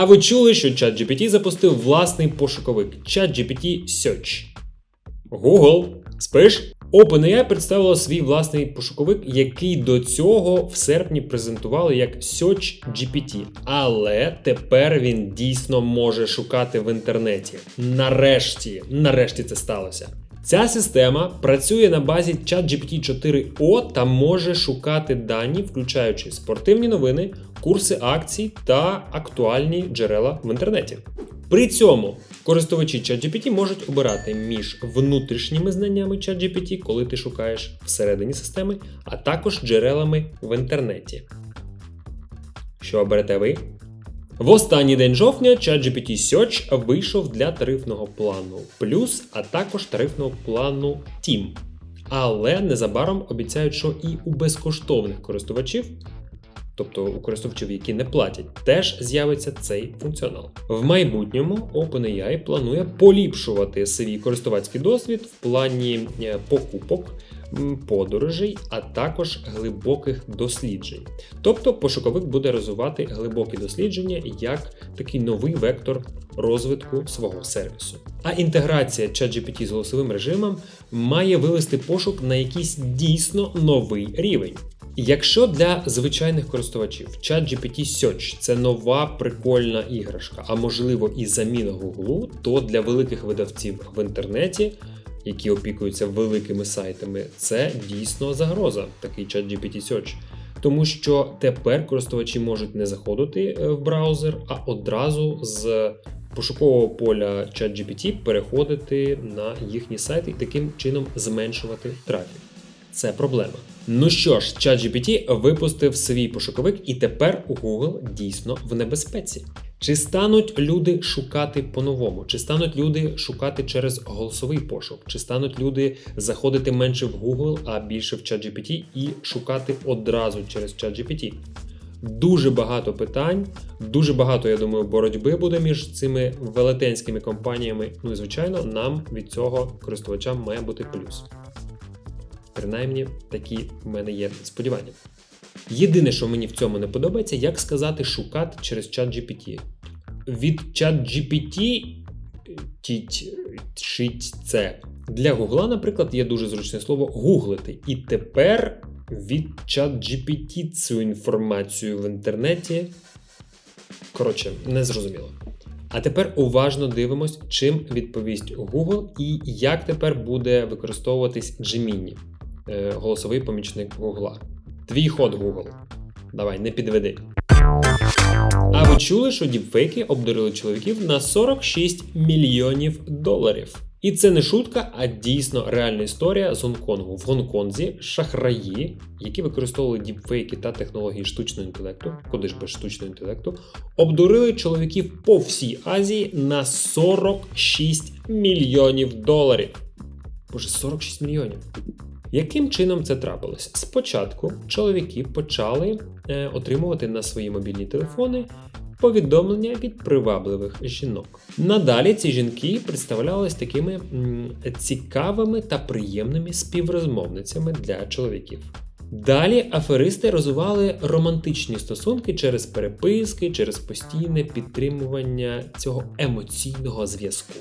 А ви чули, що ChatGPT запустив власний пошуковик ChatGPT Search? Google, спиш? OpenAI представила свій власний пошуковик, який до цього в серпні презентували як Search GPT. Але тепер він дійсно може шукати в інтернеті. Нарешті, нарешті це сталося. Ця система працює на базі ChatGPT 4O та може шукати дані, включаючи спортивні новини, курси акцій та актуальні джерела в інтернеті. При цьому користувачі ChatGPT можуть обирати між внутрішніми знаннями ChatGPT, коли ти шукаєш всередині системи, а також джерелами в інтернеті. Що оберете ви? В останній день жовтня ChatGPT Search вийшов для тарифного плану Plus, а також тарифного плану Team. Але незабаром обіцяють, що і у безкоштовних користувачів, тобто у користувачів, які не платять, теж з'явиться цей функціонал. В майбутньому OpenAI планує поліпшувати свій користувацький досвід в плані е, покупок подорожей, а також глибоких досліджень. Тобто пошуковик буде розвивати глибокі дослідження як такий новий вектор розвитку свого сервісу. А інтеграція ChatGPT з голосовим режимом має вивести пошук на якийсь дійсно новий рівень. Якщо для звичайних користувачів ChatGPT Search це нова прикольна іграшка, а можливо і заміна Google, то для великих видавців в інтернеті які опікуються великими сайтами, це дійсно загроза, такий чат GPT Search. Тому що тепер користувачі можуть не заходити е, в браузер, а одразу з пошукового поля ChatGPT переходити на їхні сайти і таким чином зменшувати трафік. Це проблема. Ну що ж, ChatGPT випустив свій пошуковик, і тепер Google дійсно в небезпеці. Чи стануть люди шукати по-новому? Чи стануть люди шукати через голосовий пошук? Чи стануть люди заходити менше в Google, а більше в ChatGPT і шукати одразу через ChatGPT? Дуже багато питань, дуже багато, я думаю, боротьби буде між цими велетенськими компаніями. Ну і звичайно, нам від цього користувачам має бути плюс. Принаймні, такі в мене є сподівання. Єдине, що мені в цьому не подобається, як сказати шукати через чат GPT. Від чат GPT тіть, це. Для Гугла, наприклад, є дуже зручне слово гуглити. І тепер від чат GPT цю інформацію в інтернеті. Коротше, не зрозуміло. А тепер уважно дивимось, чим відповість Google і як тепер буде використовуватись Gemini, голосовий помічник Google. Твій ход, Google. Давай, не підведи. А ви чули, що діпфейки обдурили чоловіків на 46 мільйонів доларів? І це не шутка, а дійсно реальна історія з Гонконгу. В Гонконзі шахраї, які використовували діпфейки та технології штучного інтелекту, куди ж без штучного інтелекту, обдурили чоловіків по всій Азії на 46 мільйонів доларів. Боже, 46 мільйонів. Яким чином це трапилось? Спочатку чоловіки почали е, отримувати на свої мобільні телефони повідомлення від привабливих жінок. Надалі ці жінки представлялись такими цікавими та приємними співрозмовницями для чоловіків. Далі аферисти розвивали романтичні стосунки через переписки, через постійне підтримування цього емоційного зв'язку.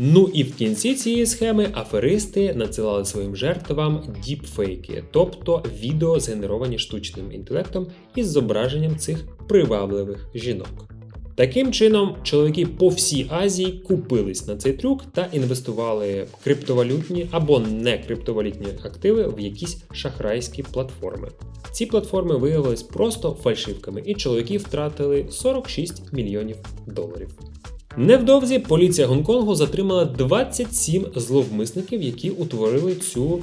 Ну і в кінці цієї схеми аферисти надсилали своїм жертвам діпфейки, тобто відео згенеровані штучним інтелектом із зображенням цих привабливих жінок. Таким чином, чоловіки по всій Азії купились на цей трюк та інвестували криптовалютні або не криптовалютні активи в якісь шахрайські платформи. Ці платформи виявились просто фальшивками, і чоловіки втратили 46 мільйонів доларів. Невдовзі поліція Гонконгу затримала 27 зловмисників, які утворили цю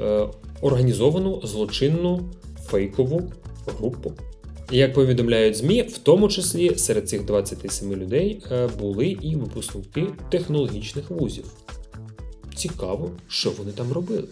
е, організовану злочинну фейкову групу. Як повідомляють ЗМІ, в тому числі серед цих 27 людей е, були і випускники технологічних вузів. Цікаво, що вони там робили.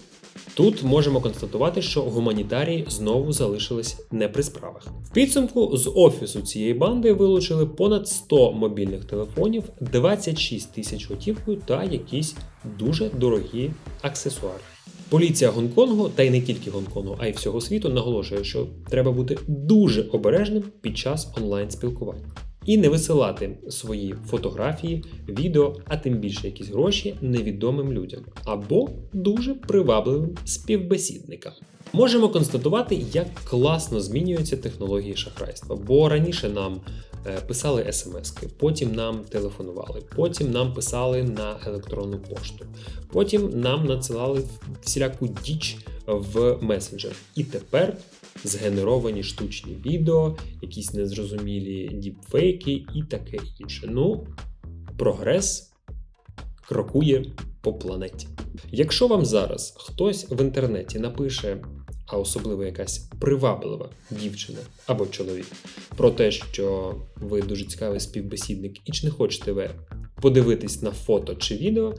Тут можемо констатувати, що гуманітарії знову залишились не при справах. В підсумку з офісу цієї банди вилучили понад 100 мобільних телефонів, 26 тисяч готівкою та якісь дуже дорогі аксесуари. Поліція Гонконгу, та й не тільки Гонконгу, а й всього світу наголошує, що треба бути дуже обережним під час онлайн спілкування. І не висилати свої фотографії, відео, а тим більше якісь гроші невідомим людям або дуже привабливим співбесідникам. Можемо констатувати, як класно змінюються технології шахрайства, бо раніше нам е, писали смски, потім нам телефонували, потім нам писали на електронну пошту, потім нам надсилали всіляку діч в месенджер. І тепер згенеровані штучні відео, якісь незрозумілі діпфейки і таке інше. Ну, прогрес крокує по планеті. Якщо вам зараз хтось в інтернеті напише, а особливо якась приваблива дівчина або чоловік, про те, що ви дуже цікавий співбесідник і чи не хочете ви подивитись на фото чи відео,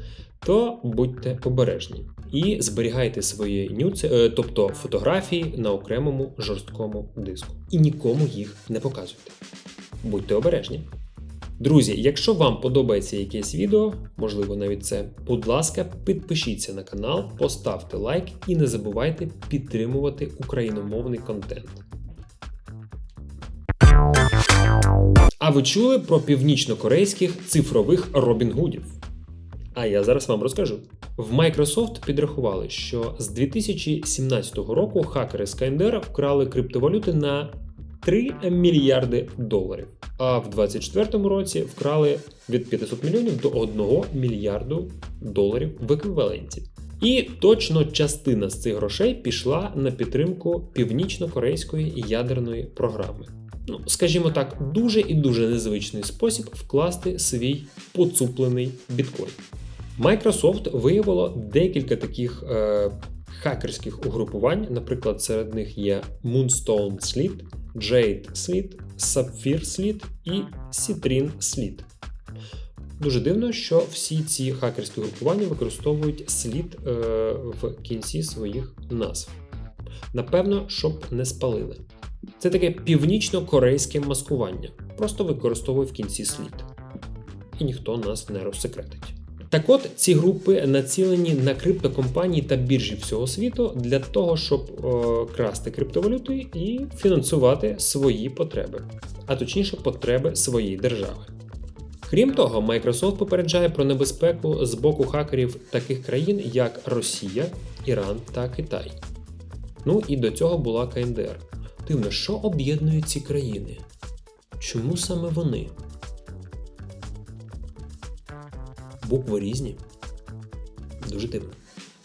то будьте обережні і зберігайте свої нюци, е, тобто фотографії на окремому жорсткому диску. І нікому їх не показуйте. Будьте обережні. Друзі, якщо вам подобається якесь відео, можливо навіть це, будь ласка, підпишіться на канал, поставте лайк і не забувайте підтримувати україномовний контент. А ви чули про північнокорейських цифрових Робінгудів? А я зараз вам розкажу. В Microsoft підрахували, що з 2017 року хакери Skyndera вкрали криптовалюти на 3 мільярди доларів. А в 2024 році вкрали від 500 мільйонів до 1 мільярду доларів в еквіваленті. І точно частина з цих грошей пішла на підтримку північно-корейської ядерної програми. Ну, скажімо так, дуже і дуже незвичний спосіб вкласти свій поцуплений біткоін. Microsoft виявило декілька таких е, хакерських угрупувань. Наприклад, серед них є Moonstone Sled, Jade Sled, Sapphire Sled і Citrine Sled. Дуже дивно, що всі ці хакерські групування використовують слід е, в кінці своїх назв. Напевно, щоб не спалили. Це таке північно-корейське маскування. Просто використовує в кінці слід. І ніхто нас не розсекретить. Так от ці групи націлені на криптокомпанії та біржі всього світу для того, щоб о, красти криптовалюти і фінансувати свої потреби, а точніше потреби своєї держави. Крім того, Microsoft попереджає про небезпеку з боку хакерів таких країн, як Росія, Іран та Китай. Ну і до цього була КНДР. Дивно, що об'єднує ці країни? Чому саме вони? Букви різні. Дуже дивно.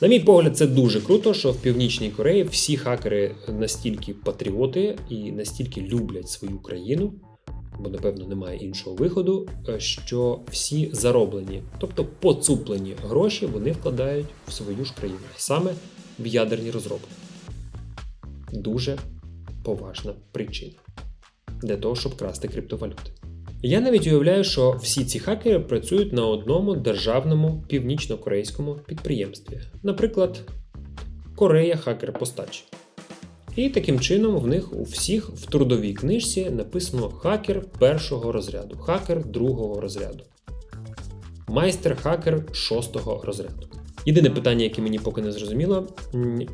На мій погляд, це дуже круто, що в Північній Кореї всі хакери настільки патріоти і настільки люблять свою країну, бо, напевно, немає іншого виходу, е, що всі зароблені, тобто поцуплені гроші, вони вкладають в свою ж країну, саме в ядерні розробки. Дуже поважна причина для того, щоб красти криптовалюти. Я навіть уявляю, що всі ці хакери працюють на одному державному північно-корейському підприємстві, наприклад, Корея Хакер Постач. І таким чином в них у всіх в трудовій книжці написано хакер першого розряду, хакер другого розряду, майстер хакер шостого розряду. Єдине питання, яке мені поки не зрозуміло,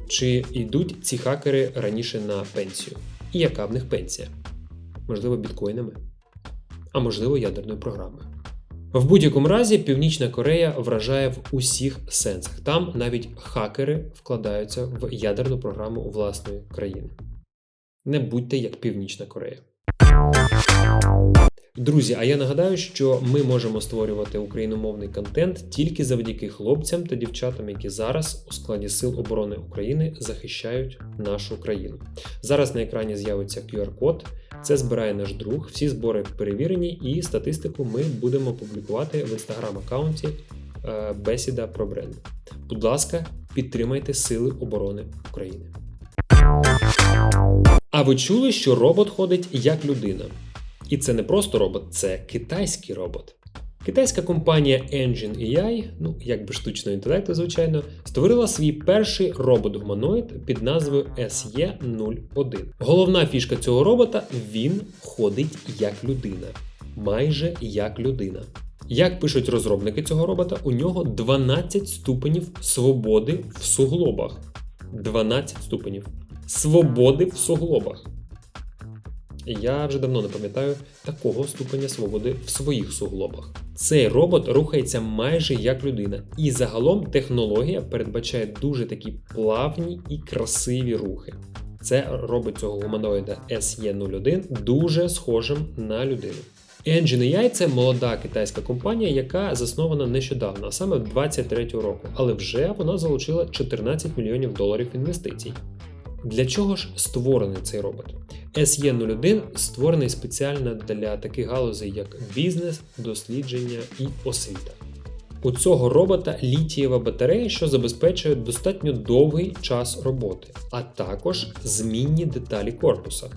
чи йдуть ці хакери раніше на пенсію, і яка в них пенсія? Можливо, біткоїнами а можливо ядерної програми. В будь-якому разі Північна Корея вражає в усіх сенсах. Там навіть хакери вкладаються в ядерну програму власної країни. Не будьте як Північна Корея. Друзі, а я нагадаю, що ми можемо створювати україномовний контент тільки завдяки хлопцям та дівчатам, які зараз у складі Сил оборони України захищають нашу країну. Зараз на екрані з'явиться QR-код. Це збирає наш друг. Всі збори перевірені, і статистику ми будемо публікувати в інстаграм-аккаунті е, Бесіда про бренд. Будь ласка, підтримайте Сили оборони України. А ви чули, що робот ходить як людина? І це не просто робот, це китайський робот. Китайська компанія Engine AI, ну як би штучного інтелекту, звичайно, створила свій перший робот-гуманоїд під назвою SE01. Головна фішка цього робота він ходить як людина, майже як людина. Як пишуть розробники цього робота, у нього 12 ступенів свободи в суглобах. 12 ступенів свободи в суглобах. Я вже давно не пам'ятаю такого ступеня свободи в своїх суглобах. Цей робот рухається майже як людина, і загалом технологія передбачає дуже такі плавні і красиві рухи. Це робить цього гуманоїда SE01 дуже схожим на людину. Engine AI – це молода китайська компанія, яка заснована нещодавно, а саме 23-го року, але вже вона залучила 14 мільйонів доларів інвестицій. Для чого ж створений цей робот? SE01 створений спеціально для таких галузей, як бізнес, дослідження і освіта. У цього робота літієва батарея, що забезпечує достатньо довгий час роботи, а також змінні деталі корпуса.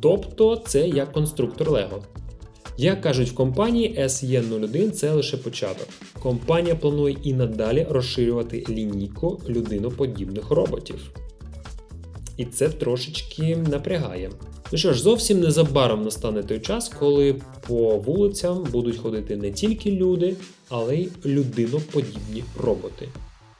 Тобто це як конструктор Lego. Як кажуть в компанії, SE01 це лише початок. Компанія планує і надалі розширювати лінійку людиноподібних роботів. І це трошечки напрягає. Ну що ж, зовсім незабаром настане той час, коли по вулицям будуть ходити не тільки люди, але й людиноподібні роботи.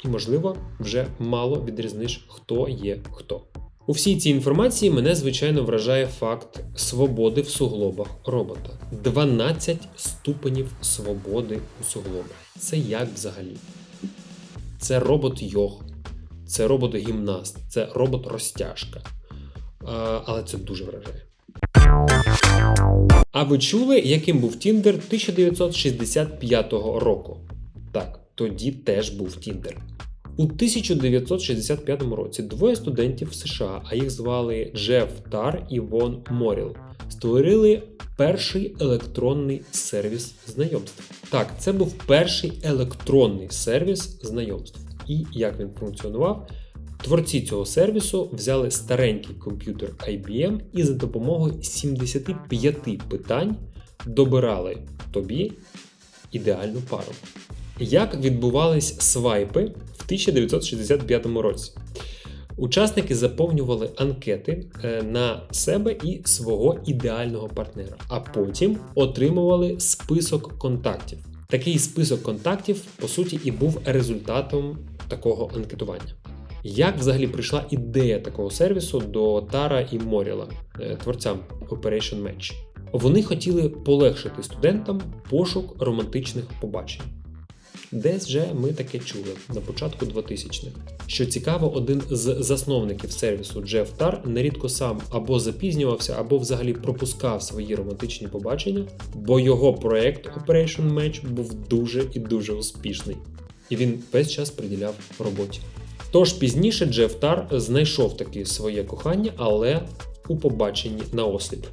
І, можливо, вже мало відрізниш, хто є хто. У всій цій інформації мене звичайно вражає факт свободи в суглобах робота. 12 ступенів свободи у суглобах. Це як взагалі? Це робот йог, це робот гімнаст, це робот розтяжка. Але це дуже вражає. А ви чули, яким був Тіндер 1965 року? Так, тоді теж був Тіндер. У 1965 році двоє студентів в США, а їх звали Джеф Тар і Вон Моріл, створили перший електронний сервіс знайомств. Так, це був перший електронний сервіс знайомств. І як він функціонував? Творці цього сервісу взяли старенький комп'ютер IBM і за допомогою 75 питань добирали тобі ідеальну пару. Як відбувались свайпи в 1965 році? Учасники заповнювали анкети е, на себе і свого ідеального партнера, а потім отримували список контактів. Такий список контактів, по суті, і був результатом такого анкетування. Як взагалі прийшла ідея такого сервісу до Тара і Моріла, е, творцям Operation Match? Вони хотіли полегшити студентам пошук романтичних побачень. Десь же ми таке чули на початку 2000-х. Що цікаво, один з засновників сервісу Джеф Тар нерідко сам або запізнювався, або взагалі пропускав свої романтичні побачення, бо його проект Operation Match був дуже і дуже успішний, і він весь час приділяв роботі. Тож пізніше Джеф Тар знайшов таки своє кохання, але у побаченні на осліп.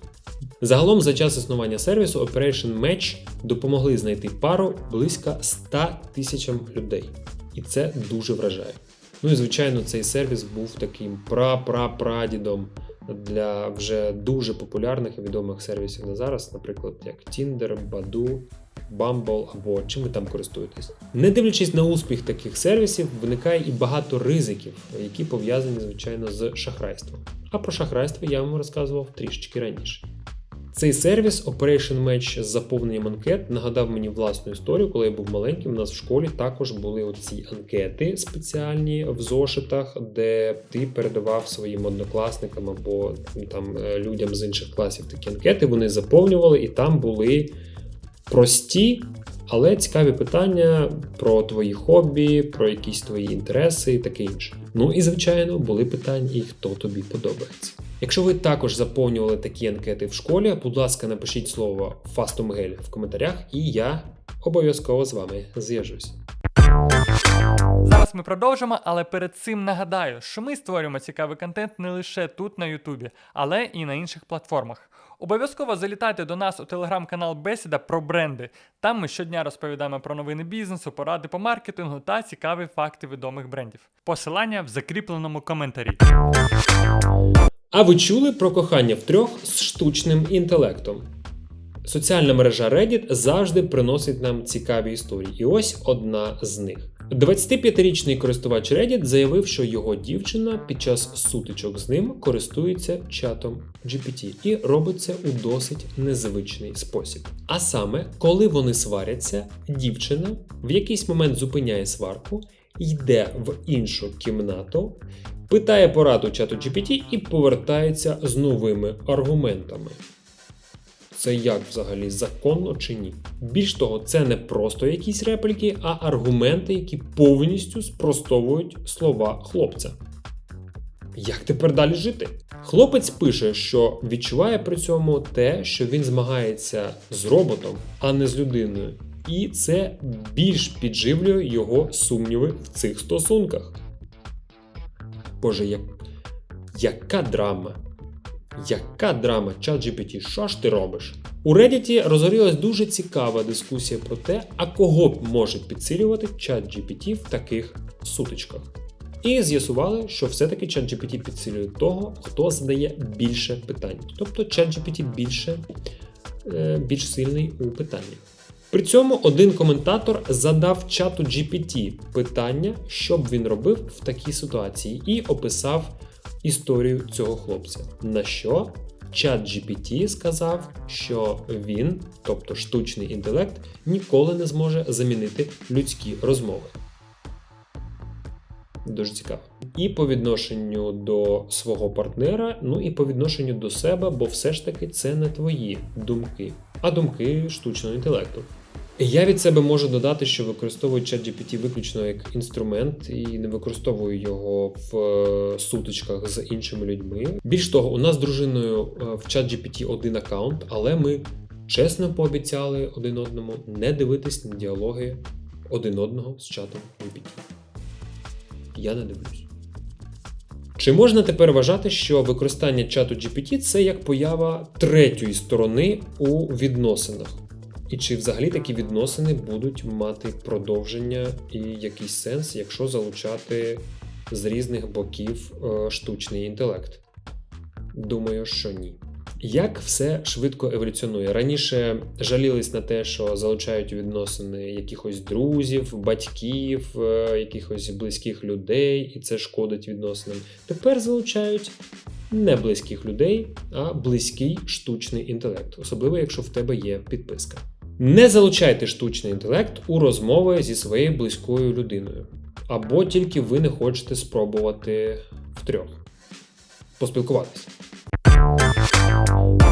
Загалом за час існування сервісу Operation Match допомогли знайти пару близько 100 тисячам людей. І це дуже вражає. Ну і звичайно, цей сервіс був таким пра-пра-прадідом для вже дуже популярних і відомих сервісів на зараз, наприклад, як Tinder, Badoo, Bumble або чим ви там користуєтесь. Не дивлячись на успіх таких сервісів, виникає і багато ризиків, які пов'язані, звичайно, з шахрайством. А про шахрайство я вам розказував трішечки раніше. Цей сервіс Operation Match з заповненням анкет нагадав мені власну історію, коли я був маленьким. У нас в школі також були оці анкети спеціальні в зошитах, де ти передавав своїм однокласникам або там е, людям з інших класів такі анкети. Вони заповнювали, і там були прості, але цікаві питання про твої хобі, про якісь твої інтереси і таке інше. Ну і звичайно були питання, і хто тобі подобається. Якщо ви також заповнювали такі анкети в школі, будь ласка, напишіть слово Фастомгель в коментарях, і я обов'язково з вами зв'яжусь. Зараз ми продовжимо, але перед цим нагадаю, що ми створюємо цікавий контент не лише тут на Ютубі, але і на інших платформах. Обов'язково залітайте до нас у телеграм-канал Бесіда про бренди. Там ми щодня розповідаємо про новини бізнесу, поради по маркетингу та цікаві факти відомих брендів. Посилання в закріпленому коментарі. А ви чули про кохання втрьох з штучним інтелектом? Соціальна мережа Reddit завжди приносить нам цікаві історії, і ось одна з них. 25-річний користувач Reddit заявив, що його дівчина під час сутичок з ним користується чатом GPT і робить це у досить незвичний спосіб. А саме, коли вони сваряться, дівчина в якийсь момент зупиняє сварку, йде в іншу кімнату, питає пораду чату GPT і повертається з новими аргументами. Це як взагалі законно чи ні. Більш того, це не просто якісь репліки, а аргументи, які повністю спростовують слова хлопця. Як тепер далі жити? Хлопець пише, що відчуває при цьому те, що він змагається з роботом, а не з людиною. І це більш підживлює його сумніви в цих стосунках. Боже, як... яка драма? Яка драма, ChatGPT, що ж ти робиш? У Reddit розгорілась дуже цікава дискусія про те, а кого б може підсилювати ChatGPT в таких сутичках. І з'ясували, що все-таки ChatGPT підсилює того, хто задає більше питань. Тобто ChatGPT більше, е, більш сильний у питаннях. При цьому один коментатор задав чату GPT питання, що б він робив в такій ситуації, і описав історію цього хлопця. На що чат GPT сказав, що він, тобто штучний інтелект, ніколи не зможе замінити людські розмови. Дуже цікаво. І по відношенню до свого партнера, ну і по відношенню до себе, бо все ж таки це не твої думки, а думки штучного інтелекту. Я від себе можу додати, що використовую ChatGPT виключно як інструмент і не використовую його в е, сутичках з іншими людьми. Більш того, у нас з дружиною е, в ChatGPT один аккаунт, але ми чесно пообіцяли один одному не дивитись на діалоги один одного з чатом GPT. Я не дивлюсь. Чи можна тепер вважати, що використання чату GPT це як поява третьої сторони у відносинах? І чи взагалі такі відносини будуть мати продовження і якийсь сенс, якщо залучати з різних боків е, штучний інтелект? Думаю, що ні. Як все швидко еволюціонує? Раніше жалілись на те, що залучають відносини якихось друзів, батьків, е, якихось близьких людей, і це шкодить відносинам. Тепер залучають не близьких людей, а близький штучний інтелект, особливо якщо в тебе є підписка. Не залучайте штучний інтелект у розмови зі своєю близькою людиною, або тільки ви не хочете спробувати втрьох поспілкуватися.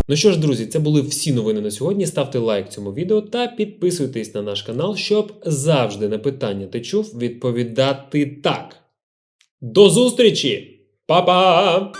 Ну що ж, друзі, це були всі новини на сьогодні. Ставте лайк цьому відео та підписуйтесь на наш канал, щоб завжди на питання ти чув відповідати так. До зустрічі! Па-па!